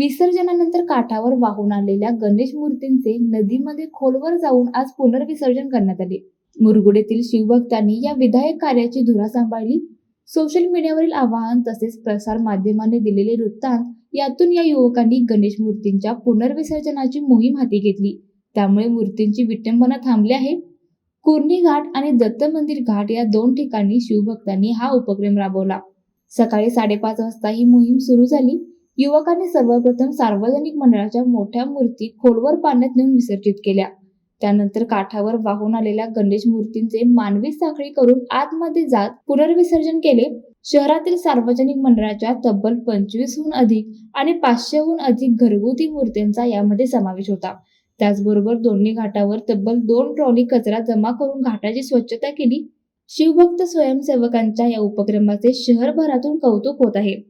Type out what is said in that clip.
विसर्जनानंतर काठावर वाहून आलेल्या गणेश मूर्तींचे नदीमध्ये खोलवर जाऊन आज पुनर्विसर्जन करण्यात आले. मुरगुडेतील शिवभक्तांनी या विधायक कार्याची धुरा सांभाळली. सोशल मीडियावरील आवाहन तसेच प्रसार माध्यमांनी दिलेले वृत्तांत यातून या युवकांनी गणेश मूर्तींच्या पुनर्विसर्जनाची मोहीम हाती घेतली. त्यामुळे मूर्तींची विटंबना थांबली आहे. कुर्णी घाट आणि दत्त मंदिर घाट या दोन ठिकाणी शिवभक्तांनी हा उपक्रम राबवला. सकाळी साडेपाच वाजता ही मोहीम सुरू झाली. युवकांनी सर्वप्रथम सार्वजनिक मंडळाच्या मोठ्या मूर्ती खोलवर पाण्यात नेऊन विसर्जित केल्या. त्यानंतर काठावर वाहून आलेल्या गणेश मूर्तींचे मानवी साखळी करून आतमध्ये जात पुनर्विसर्जन केले. शहरातील सार्वजनिक मंडळाच्या तब्बल पंचवीसहून अधिक आणि पाचशेहून अधिक घरगुती मूर्त्यांचा यामध्ये समावेश होता. त्याचबरोबर दोन्ही घाटावर तब्बल दोन ट्रॉली कचरा जमा करून घाटाची स्वच्छता केली. शिवभक्त स्वयंसेवकांच्या या उपक्रमाचे शहरभरातून कौतुक होत आहे.